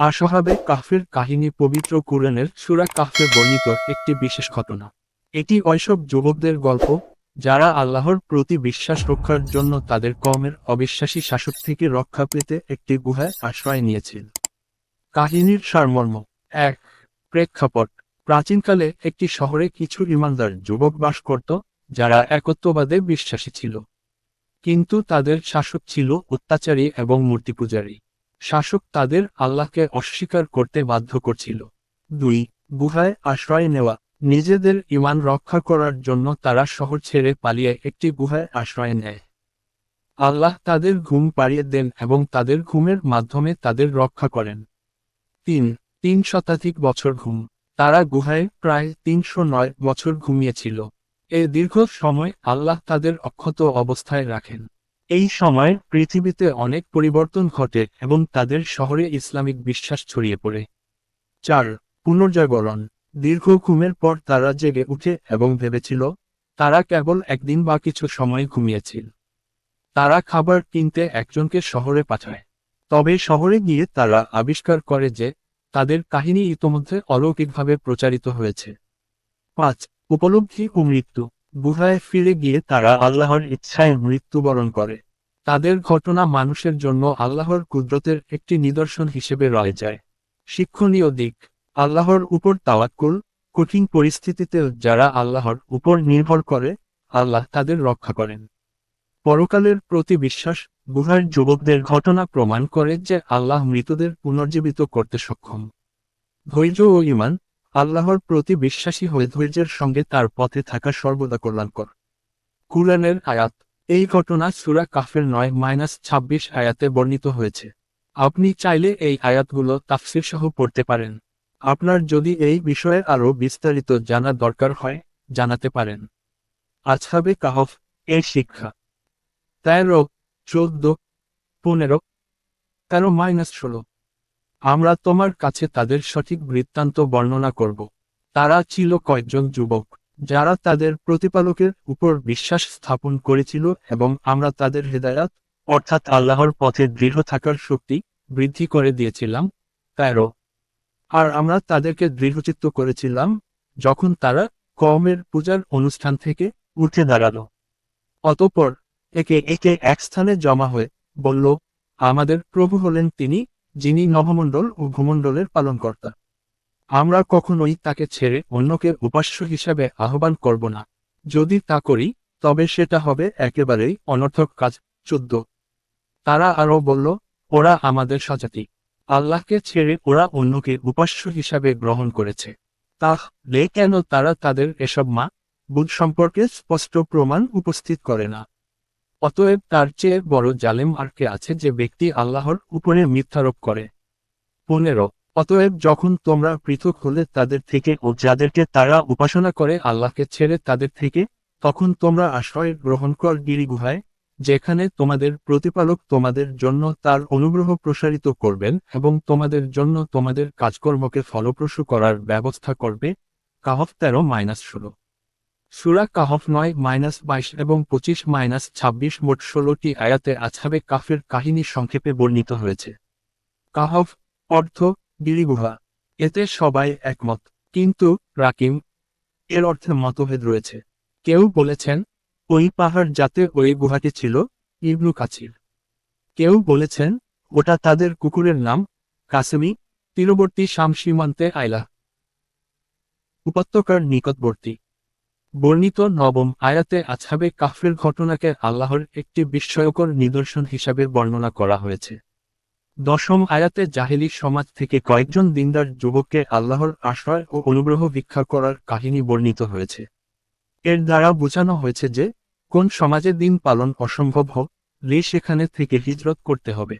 আসহাবে কাহফের কাহিনী পবিত্র কুরআনের সুরা কাহফে বর্ণিত একটি বিশেষ ঘটনা। এটি ওইসব যুবকদের গল্প, যারা আল্লাহর প্রতি বিশ্বাস রক্ষার জন্য তাদের কমের অবিশ্বাসী শাসক থেকে রক্ষা পেতে একটি গুহায় আশ্রয় নিয়েছিল। কাহিনীর সারমর্ম। এক, প্রেক্ষাপট। প্রাচীনকালে একটি শহরে কিছু ইমানদার যুবক বাস করত, যারা একত্ববাদে বিশ্বাসী ছিল। কিন্তু তাদের শাসক ছিল অত্যাচারী এবং মূর্তিপূজারী। শাসক তাদের আল্লাহকে অস্বীকার করতে বাধ্য করছিল। দুই, গুহায় আশ্রয় নেওয়া। নিজেদের ইমান রক্ষা করার জন্য তারা শহর ছেড়ে পালিয়ে একটি গুহায় আশ্রয় নেয়। আল্লাহ তাদের ঘুম পাড়িয়ে দেন এবং তাদের ঘুমের মাধ্যমে তাদের রক্ষা করেন। তিন তিন শতাধিক বছর ঘুম। তারা গুহায় প্রায় তিনশো নয় বছর ঘুমিয়েছিল। এ দীর্ঘ সময় আল্লাহ তাদের অক্ষত অবস্থায় রাখেন। এই সময় পৃথিবীতে অনেক পরিবর্তন ঘটে এবং তাদের শহরে ইসলামিক বিশ্বাস ছড়িয়ে পড়ে। চার, পুনর্জাগরণ। দীর্ঘ ঘুমের পর তারা জেগে উঠে এবং ভেবেছিল, তারা কেবল একদিন বা কিছু সময় ঘুমিয়েছিল। তারা খাবার কিনতে একজনকে শহরে পাঠায়। তবে শহরে গিয়ে তারা আবিষ্কার করে যে, তাদের কাহিনী ইতোমধ্যে অলৌকিকভাবে প্রচারিত হয়েছে। পাঁচ, উপলব্ধি ও মৃত্যু। গুহায় ফিরে গিয়ে তারা আল্লাহর ইচ্ছায় মৃত্যুবরণ করে। তাদের ঘটনা মানুষের জন্য আল্লাহর কুদরতের একটি নিদর্শন হিসেবে রয়ে যায়। শিক্ষণীয় দিক, আল্লাহর উপর তাওয়াক্কুল, কঠিন পরিস্থিতিতেও যারা আল্লাহর উপর নির্ভর করে, আল্লাহ তাদের রক্ষা করেন। পরকালের প্রতি বিশ্বাস, গুহার যুবকদের ঘটনা প্রমাণ করে যে আল্লাহ মৃতদের পুনর্জীবিত করতে সক্ষম। ধৈর্য ও ইমান আল্লাহর প্রতি বিশ্বাসী হয়ে ধৈর্যের সঙ্গে তার পথে থাকা সর্বদা কল্যাণকর। কুরআনের আয়াত, এই ঘটনা সুরা কাফের নয় মাইনাস ছাব্বিশ আয়াতে বর্ণিত হয়েছে। আপনি চাইলে এই আয়াতগুলো তাফসির সহ পড়তে পারেন। আপনার যদি এই বিষয়ে আরও বিস্তারিত জানা দরকার হয়, জানাতে পারেন। আজহাবে কাহফ, এর শিক্ষা। তেরো, চোদ্দ, পনেরো, তেরো মাইনাস ষোলো। আমরা তোমার কাছে তাদের সঠিক বৃত্তান্ত বর্ণনা করব। তারা ছিল কয়েকজন যুবক, যারা তাদের প্রতিপালকের উপর বিশ্বাস স্থাপন করেছিল এবং আমরা তাদের হেদায়াত, অর্থাৎ আল্লাহর পথে দৃঢ় থাকার শক্তি, বৃদ্ধি করে দিয়েছিলাম। তেরো। আর আমরা তাদেরকে দৃঢ়চিত্ত করেছিলাম, যখন তারা কমের পূজার অনুষ্ঠান থেকে উঠে দাঁড়াল। অতঃপর একে একে এক স্থানে জমা হয়ে বলল, আমাদের প্রভু হলেন তিনি যিনি নভমণ্ডল ও ভূমণ্ডলের পালনকর্তা। আমরা কখনোই তাকে ছেড়ে অন্যকে উপাস্য হিসাবে আহ্বান করব না। যদি তা করি, তবে সেটা হবে একেবারেই অনর্থক কাজ, চোদ্দ। তারা আরও বলল, ওরা আমাদের সজাতি আল্লাহকে ছেড়ে ওরা অন্যকে উপাস্য হিসাবে গ্রহণ করেছে। তাহলে কেন তারা তাদের এসব মা? বুধ সম্পর্কে স্পষ্ট প্রমাণ উপস্থিত করে না। অতএব তার চেয়ে বড় জালেম আর কে আছে যে ব্যক্তি আল্লাহর উপরে মিথ্যারোপ করে? পনেরো, অতএব যখন তোমরা পৃথক হলে তাদের থেকে ও যাদেরকে তারা উপাসনা করে আল্লাহকে ছেড়ে তাদের থেকে, তখন তোমরা আশ্রয় গ্রহণ কর গিরি গুহায় যেখানে তোমাদের প্রতিপালক তোমাদের জন্য তার অনুগ্রহ প্রসারিত করবেন এবং তোমাদের জন্য তোমাদের কাজকর্মকে ফলপ্রসূ করার ব্যবস্থা করবে। কাহফ তেরো মাইনাস ষোলো। সুরা কাহফ নয় মাইনাস বাইশ এবং পঁচিশ মাইনাস ছাব্বিশ মোট ষোলোটি আয়াতে আছাবে কাফের কাহিনী সংক্ষেপে বর্ণিত হয়েছে। কাহফ অর্থ গিরিগুহা এতে সবাই একমত। কিন্তু রাকিম এর অর্থে মতভেদ রয়েছে। কেউ বলেছেন, ওই পাহাড় যাতে ওই গুহাটি ছিল, ইবনু কাছির কেউ বলেছেন, ওটা তাদের কুকুরের নাম, কাসেমি, তীরবর্তী শাম সীমান্তে আইলা উপত্যকার নিকটবর্তী। বর্ণিত নবম আয়াতে আছাবে কাফের ঘটনাকে আল্লাহর একটি বিস্ময়কর নিদর্শন হিসাবে বর্ণনা করা হয়েছে। দশম আয়াতে জাহেলি সমাজ থেকে কয়েকজন দিনদার যুবককে আল্লাহর আশ্রয় ও অনুগ্রহ ভিক্ষা করার কাহিনী বর্ণিত হয়েছে। এর দ্বারা বোঝানো হয়েছে যে, কোন সমাজে দিন পালন অসম্ভব হোক লে সেখানে থেকে হিজরত করতে হবে।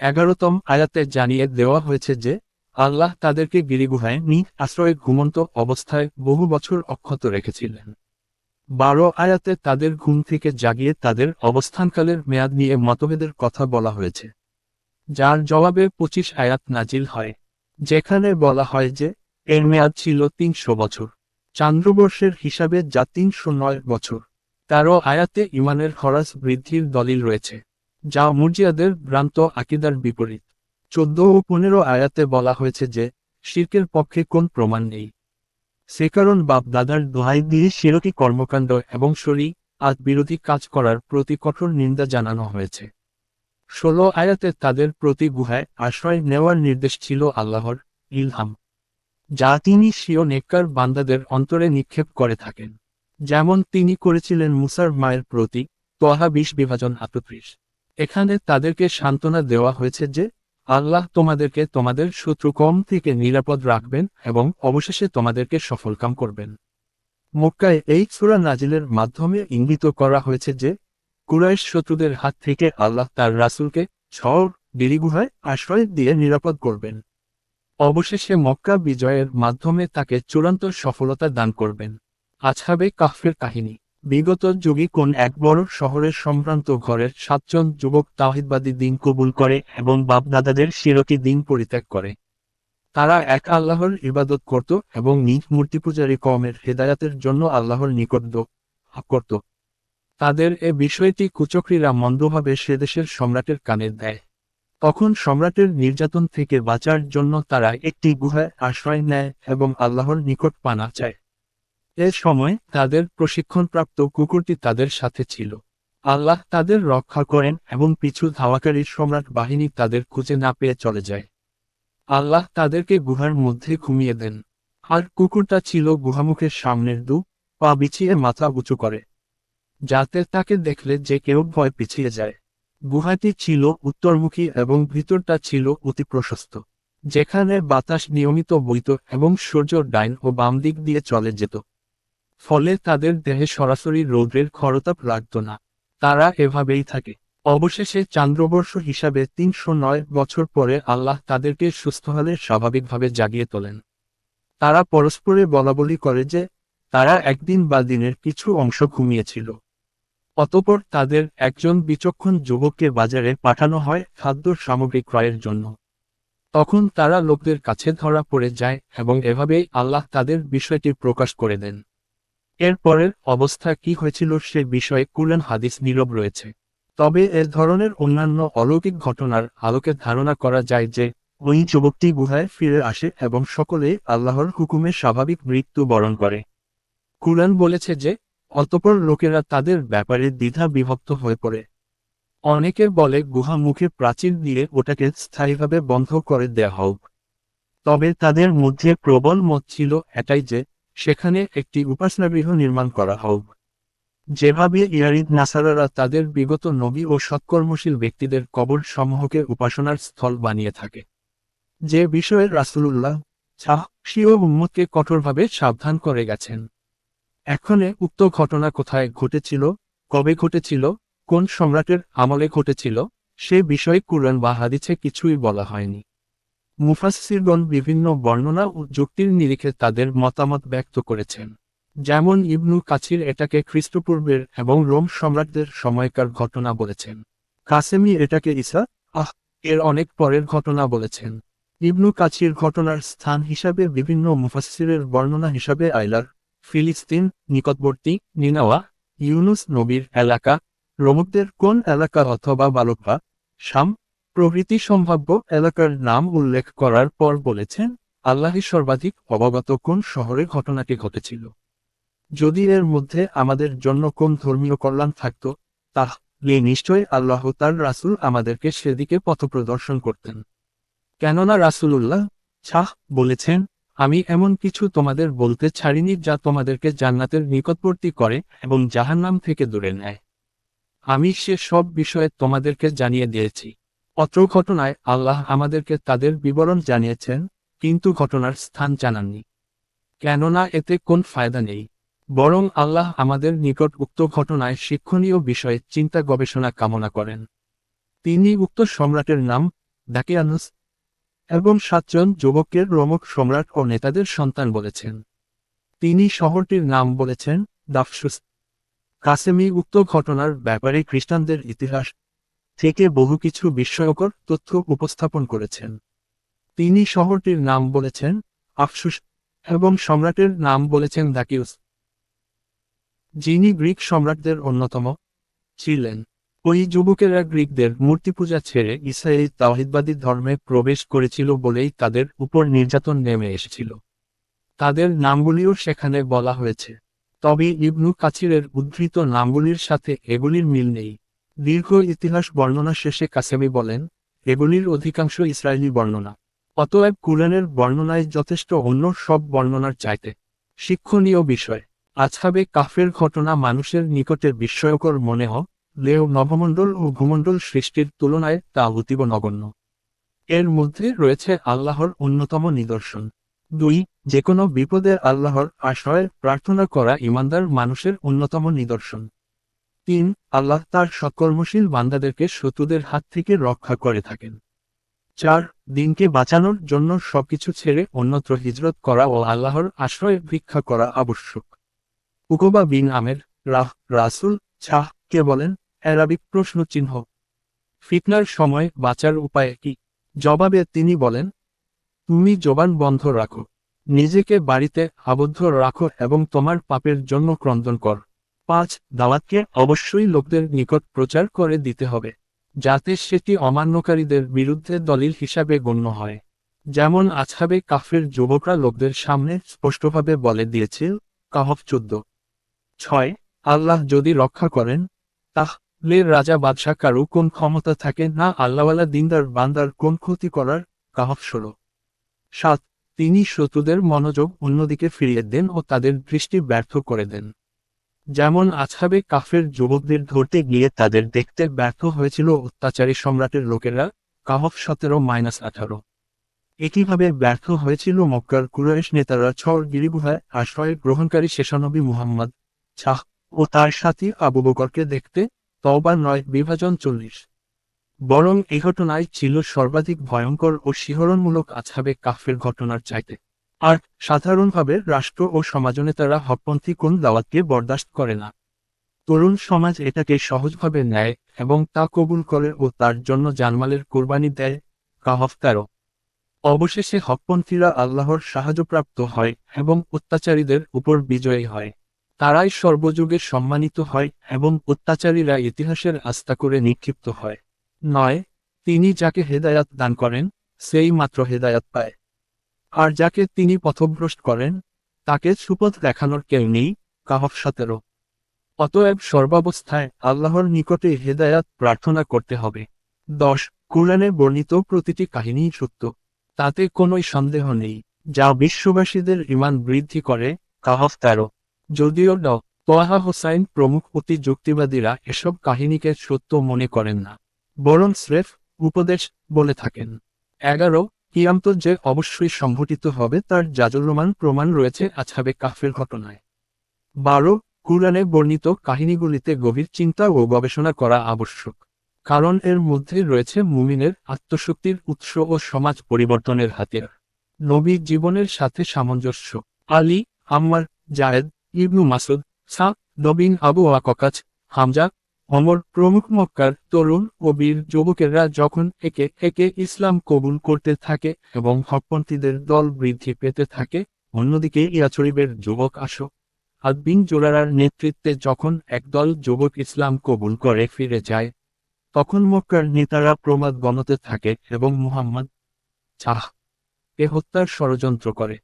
এগারোতম আয়াতে জানিয়ে দেওয়া হয়েছে যে আল্লাহ তাদেরকে গিরিগুহায় নিজ আশ্রয়ে ঘুমন্ত অবস্থায় বহু বছর অক্ষত রেখেছিলেন। বারো আয়াতে তাদের ঘুম থেকে জাগিয়ে তাদের অবস্থানকালের মেয়াদ নিয়ে মতভেদের কথা বলা হয়েছে। যার জবাবে পঁচিশ আয়াত নাজিল হয়, যেখানে বলা হয় যে, এর মেয়াদ ছিল তিনশো বছর, চান্দ্রবর্ষের হিসাবে যা তিনশো নয় বছর। তেরো আয়াতে ইমানের খরাস বৃদ্ধির দলিল রয়েছে, যা মুরজিয়াদের ভ্রান্ত আকিদার বিপরীত। চোদ্দ ও পনেরো আয়াতে বলা হয়েছে যে, শির্কের পক্ষে কোন প্রমাণ নেই। সে কারণ বাপ দাদার দোহাই দিয়ে শিরকি কর্মকাণ্ড এবং শরী আজ বিরোধী কাজ করার প্রতি কঠোর নিন্দা জানানো হয়েছে। ষোলো আয়াতে তাদের প্রতি গুহায় আশ্রয় নেওয়ার নির্দেশ ছিল আল্লাহর ইলহাম, যা তিনি স্বীয় নেককার বান্দাদের অন্তরে নিক্ষেপ করে থাকেন। যেমন তিনি করেছিলেন মুসার মায়ের প্রতি তহা বিশ বিভাজন আটত্রিশ এখানে তাদেরকে সান্ত্বনা দেওয়া হয়েছে যে আল্লাহ তোমাদেরকে তোমাদের শত্রু কম থেকে নিরাপদ রাখবেন এবং অবশেষে তোমাদেরকে সফলকাম করবেন। মক্কায় এই সুরা নাজিলের মাধ্যমে ইঙ্গিত করা হয়েছে যে, কুরাইশ শত্রুদের হাত থেকে আল্লাহ তার রাসূলকে ছর গিরিগুহায় আশ্রয় দিয়ে নিরাপদ করবেন। অবশেষে মক্কা বিজয়ের মাধ্যমে তাকে চূড়ান্ত সফলতা দান করবেন। আছাবে কাফের কাহিনী। বিগত যুগে কোন এক বড় শহরের সম্ভ্রান্ত ঘরের সাতজন যুবক তাহিদবাদী দিন কবুল করে এবং বাপদাদাদের শিরকি দিন পরিত্যাগ করে। তারা এক আল্লাহর ইবাদত করত এবং নিজ মূর্তি পূজারী কমের হেদায়াতের জন্য আল্লাহর নিকট করত। তাদের এ বিষয়টি কুচক্রীরা মন্দভাবে সেদেশের সম্রাটের কানে দেয়। তখন সম্রাটের নির্যাতন থেকে বাঁচার জন্য তারা একটি গুহায় আশ্রয় নেয় এবং আল্লাহর নিকট পানা চায়। এ সময় তাদের প্রশিক্ষণপ্রাপ্ত কুকুরটি তাদের সাথে ছিল। আল্লাহ তাদের রক্ষা করেন এবং পিছু ধাওয়াকারী সম্রাট বাহিনী তাদের খুঁজে না পেয়ে চলে যায়। আল্লাহ তাদেরকে গুহার মধ্যে ঘুমিয়ে দেন। আর কুকুরটা ছিল গুহামুখের সামনের দু পা বিছিয়ে মাথা উঁচু করে। যাতে তাকে দেখলে যে কেউ ভয় পিছিয়ে যায়। গুহাটি ছিল উত্তরমুখী এবং ভিতরটা ছিল অতি প্রশস্ত, যেখানে বাতাস নিয়মিত বইত এবং সূর্য ডাইন ও বাম দিক দিয়ে চলে যেত। ফলে তাদের দেহে সরাসরি রৌদ্রের খরতাপ লাগত না। তারা এভাবেই থাকে। অবশেষে চান্দ্রবর্ষ হিসাবে তিনশো নয় বছর পরে আল্লাহ তাদেরকে সুস্থ হলে স্বাভাবিকভাবে জাগিয়ে তোলেন। তারা পরস্পরে বলাবলি করে যে, তারা একদিন বা দিনের কিছু অংশ ঘুমিয়েছিল। অতপর তাদের একজন বিচক্ষণ যুবককে বাজারে পাঠানো হয় খাদ্য সামগ্রী ক্রয়ের জন্য। তখন তারা লোকদের কাছে ধরা পড়ে যায় এবং এভাবেই আল্লাহ তাদের বিষয়টি প্রকাশ করে দেন। এরপরের অবস্থা কি হয়েছিল সে বিষয়ে কুরআন হাদিস নীরব রয়েছে। তবে এ ধরনের অন্যান্য অলৌকিক ঘটনার আলোকে ধারণা করা যায় যে, ওই যুবকটি গুহায় ফিরে আসে এবং সকলে আল্লাহর হুকুমে স্বাভাবিক মৃত্যু বরণ করে। কুরআন বলেছে যে, অতপর লোকেরা তাদের ব্যাপারে দ্বিধা বিভক্ত হয়ে পড়ে। অনেকে বলে গুহা মুখে প্রাচীর দিয়ে ওটাকে স্থায়ীভাবে বন্ধ করে দেয়া হোক। তবে তাদের মধ্যে প্রবল মত ছিল এটাই যে সেখানে একটি উপাসনাগৃহ নির্মাণ করা হোক। যেভাবে ইয়ারিদ নাসারারা তাদের বিগত নবী ও সৎকর্মশীল ব্যক্তিদের কবর সমূহকে উপাসনার স্থল বানিয়ে থাকে। যে বিষয়ে রাসূলুল্লাহ ছাহ সিও উম্মতকে কঠোরভাবে সাবধান করে গেছেন। এখনে উক্ত ঘটনা কোথায় ঘটেছিল, কবে ঘটেছিল, কোন সম্রাটের আমলে ঘটেছিল, সে বিষয়ে কুরআন বা হাদিসে কিছুই বলা হয়নি। মুফাসসিরগণ বিভিন্ন বর্ণনা ও যুক্তির নিরিখে তাদের মতামত ব্যক্ত করেছেন। যেমন ইবনু কাছির এটাকে খ্রিস্টপূর্বের এবং রোম সম্রাটদের সময়কার ঘটনা বলেছেন। কাসেমি এটাকে ইসা আহ, এর অনেক পরের ঘটনা বলেছেন। ইবনু কাছির ঘটনার স্থান হিসাবে বিভিন্ন মুফাসসিরের বর্ণনা হিসাবে আইলার, ফিলিস্তিন, নিকটবর্তী, নিনাওয়া, ইউনুস নবীর এলাকা, রোমকদের কোন এলাকা অথবা বালকা, শাম প্রভৃতি সম্ভাব্য এলাকার নাম উল্লেখ করার পর বলেছেন, আল্লাহই সর্বাধিক অবগত কোন শহরে ঘটনাটি ঘটেছিল। যদি এর মধ্যে আমাদের জন্য কোন ধর্মীয় কল্যাণ থাকত তাহলে নিশ্চয় আল্লাহ তার রাসূল আমাদেরকে সেদিকে পথপ্রদর্শন করতেন। কেননা রাসূলুল্লাহ ছাহ বলেছেন, আমি এমন কিছু তোমাদের বলতে ছাড়িনি যা তোমাদেরকে জান্নাতের নিকটবর্তী করে এবং জাহান্নাম থেকে দূরে নেয়। আমি সে সব বিষয়ে তোমাদেরকে জানিয়ে দিয়েছি। অত্র ঘটনায় আল্লাহ আমাদেরকে তাদের বিবরণ জানিয়েছেন, কিন্তু ঘটনার স্থান জানাননি। কেননা এতে কোন ফায়দা নেই। বরং আল্লাহ আমাদের নিকট উক্ত ঘটনায় শিক্ষণীয় বিষয়ে চিন্তা গবেষণা কামনা করেন। তিনি উক্ত সম্রাটের নাম দাকিয়ানুস এবং সাতজন যুবকের রোমক সম্রাট ও নেতাদের সন্তান বলেছেন। তিনি শহরটির নাম বলেছেন দাফসুস। কাসেমি উক্ত ঘটনার ব্যাপারে খ্রিস্টানদের ইতিহাস থেকে বহু কিছু বিস্ময়কর তথ্য উপস্থাপন করেছেন। তিনি শহরটির নাম বলেছেন আফসুস এবং সম্রাটের নাম বলেছেন দাকিউস। যিনি গ্রিক সম্রাটদের অন্যতম ছিলেন। ওই যুবকেরা গ্রিকদের মূর্তি পূজা ছেড়ে ইসরায়েলি তাওহিদবাদী ধর্মে প্রবেশ করেছিল বলেই তাদের উপর নির্যাতন নেমে এসেছিল। তাদের নামগুলিও সেখানে বলা হয়েছে। তবে ইবনু কাছিরের উদ্ধৃত নামগুলির সাথে এগুলির মিল নেই। দীর্ঘ ইতিহাস বর্ণনা শেষে কাসেমি বলেন, এগুলির অধিকাংশ ইসরায়েলি বর্ণনা। অতএব কুরআনের বর্ণনায় যথেষ্ট অন্য সব বর্ণনার চাইতে শিক্ষণীয় বিষয়। আছাবে কাফের ঘটনা মানুষের নিকটে বিস্ময়কর মনে হোক লেও নভমণ্ডল ও ভূমণ্ডল সৃষ্টির তুলনায় তা অতীব নগণ্য। এর মধ্যে রয়েছে আল্লাহর অন্যতম নিদর্শন। দুই যে কোনো বিপদে আল্লাহর আশ্রয়ের প্রার্থনা করা ইমানদার মানুষের অন্যতম নিদর্শন। তিন, আল্লাহ তার সৎকর্মশীল বান্দাদেরকে শত্রুদের হাত থেকে রক্ষা করে থাকেন। চার, দিনকে বাঁচানোর জন্য সবকিছু ছেড়ে অন্যত্র হিজরত করা ও আল্লাহর আশ্রয় ভিক্ষা করা আবশ্যক। উকবা বিন আমের রাহ, রাসুল ছাহ কে বলেন অ্যারাবিক প্রশ্ন চিহ্ন ফিতনার সময় বাঁচার উপায় কি? জবাবে তিনি বলেন, তুমি জবান বন্ধ রাখো, নিজেকে বাড়িতে আবদ্ধ রাখো এবং তোমার পাপের জন্য ক্রন্দন কর। পাঁচ দাওয়াতকে অবশ্যই লোকদের নিকট প্রচার করে দিতে হবে, যাতে সেটি অমান্যকারীদের বিরুদ্ধে দলিল হিসাবে গণ্য হয়। যেমন আছাবে কাফের যুবকরা লোকদের সামনে স্পষ্টভাবে বলে দিয়েছে, কাহফ চোদ্দ। ছয়, আল্লাহ যদি রক্ষা করেন, তাহলে রাজা বাদশাহ কারু কোন ক্ষমতা থাকে না আল্লাহওয়ালা দিনদার বান্দার কোন ক্ষতি করার কাহফ ষোলো। সাত, তিনি শত্রুদের মনোযোগ অন্যদিকে ফিরিয়ে দেন ও তাদের দৃষ্টি ব্যর্থ করে দেন। যেমন আছাবে কাফের যুবকদের ধরতে গিয়ে তাদের দেখতে ব্যর্থ হয়েছিল অত্যাচারী সম্রাটের লোকেরা, কাহফ সতেরো মাইনাস আঠারো। একইভাবে ব্যর্থ হয়েছিল মক্কার কুরাইশ নেতারা ছর গিরিগুহায় আশ্রয় গ্রহণকারী শেষানবী মুহাম্মদ ছাহ ও তার সাথী আবু বকরকে দেখতে তওবা নয় বিভাজন চল্লিশ। বরং এই ঘটনায় ছিল সর্বাধিক ভয়ঙ্কর ও শিহরণমূলক আছাবে কাফের ঘটনার চাইতে। আর সাধারণভাবে রাষ্ট্র ও সমাজনেতারা হকপন্থী কোন দাওয়াতকে বরদাস্ত করে না। তরুণ সমাজ এটাকে সহজভাবে নেয় এবং তা কবুল করে ও তার জন্য জানমালের কোরবানি দেয় কাহফ তেরো অবশেষে হকপন্থীরা আল্লাহর সাহায্যপ্রাপ্ত হয় এবং অত্যাচারীদের উপর বিজয়ী হয়। তারাই সর্বযুগে সম্মানিত হয় এবং অত্যাচারীরা ইতিহাসের আস্থা করে নিক্ষিপ্ত হয়। নয়, তিনি যাকে হেদায়াত দান করেন, সেই মাত্র হেদায়াত পায়। আর যাকে তিনি পথভ্রষ্ট করেন, তাকে সুপথ দেখানোর কেউ নেই কাহফ সতেরো। অতএব সর্বাবস্থায় আল্লাহর নিকটে হেদায়াত প্রার্থনা করতে হবে। দশ, কুরআনে বর্ণিত প্রতিটি কাহিনী সত্য। তাতে কোনোই সন্দেহ নেই, যা বিশ্ববাসীদের ইমান বৃদ্ধি করে কাহফ তেরো। যদিও ড, তোয়াহা হোসাইন প্রমুখ অতি যুক্তিবাদীরা এসব কাহিনীকে সত্য মনে করেন না। বরং স্রেফ উপদেশ বলে থাকেন। এগারো কিয়ামত যে অবশ্যই সংঘটিত হবে তার জাজল্যমান প্রমাণ রয়েছে আছাবে কাফের ঘটনায়। বারো, কুরআনে বর্ণিত কাহিনীগুলিতে গভীর চিন্তা ও গবেষণা করা আবশ্যক, কারণ এর মধ্যে রয়েছে মুমিনের আত্মশক্তির উৎস ও সমাজ পরিবর্তনের হাতিয়ার। নবী জীবনের সাথে সামঞ্জস্য। আলী, আম্মার, জায়েদ, ইবনু মাসুদ সা নবীন আবু ওয়াককাচ, হামজা অমর প্রমুখ মক্কার তরুণ ও বীর যুবকেরা যখন একে একে ইসলাম কবুল করতে থাকে এবং হকপন্থীদের দল বৃদ্ধি পেতে থাকে, অন্যদিকে ইয়াচরিবের যুবক আসো আদবিন জোরারার নেতৃত্বে যখন একদল যুবক ইসলাম কবুল করে ফিরে যায়, তখন মক্কার নেতারা প্রমাদ গণতে থাকে এবং মুহাম্মদ চাহ এ হত্যার ষড়যন্ত্র করে।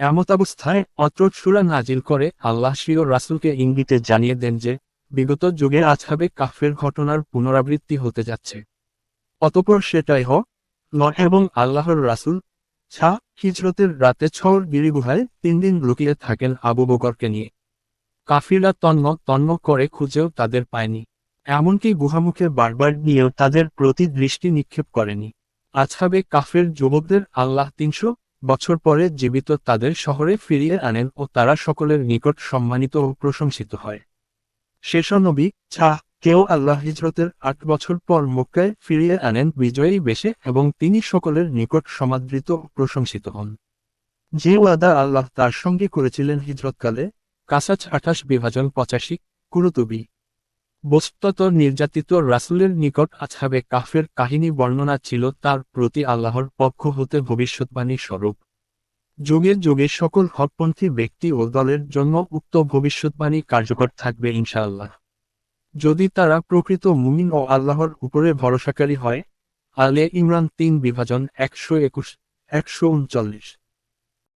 এমতাবস্থায় অত্র সুরা নাজিল করে, আল্লাহ শ্রীয় রাসুলকে ইঙ্গিতে জানিয়ে দেন যে বিগত যুগে আছাবে কাফের ঘটনার পুনরাবৃত্তি হতে যাচ্ছে। অতপর সেটাই হ ল এবং আল্লাহর রাসুল ছা হিজরতের রাতে ছর গিরিগুহায় তিন দিন লুকিয়ে থাকেন আবু বকরকে নিয়ে। কাফিরা তন্ন তন্ন করে খুঁজেও তাদের পায়নি, এমনকি গুহামুখে বারবার নিয়েও তাদের প্রতি দৃষ্টি নিক্ষেপ করেনি। আছাবে কাফের যুবকদের আল্লাহ তিনশো বছর পরে জীবিত তাদের শহরে ফিরিয়ে আনেন ও তারা সকলের নিকট সম্মানিত ও প্রশংসিত হয়। শেষ নবী ছা কেউ আল্লাহ হিজরতের আট বছর পর মক্কায় ফিরিয়ে আনেন বিজয়ী বেশে এবং তিনি সকলের নিকট সমাদৃত প্রশংসিত হন। যে ওয়াদা আল্লাহ তার সঙ্গে করেছিলেন হিজরতকালে, কাসাচ আঠাশ বিভাজন পঁচাশি, কুরুতুবি। বস্তুত নির্যাতিত রাসুলের নিকট আছাবে কাফের কাহিনী বর্ণনা ছিল তার প্রতি আল্লাহর পক্ষ হতে ভবিষ্যৎবাণী স্বরূপ। যুগে যুগে সকল হকপন্থী ব্যক্তি ও দলের জন্য উক্ত ভবিষ্যৎবাণী কার্যকর থাকবে ইনশাআল্লাহ। যদি তারা প্রকৃত মুমিন ও আল্লাহর উপরে ভরসাকারী হয়, আলে ইমরান তিন বিভাজন একশো একুশ, একশো উনচল্লিশ।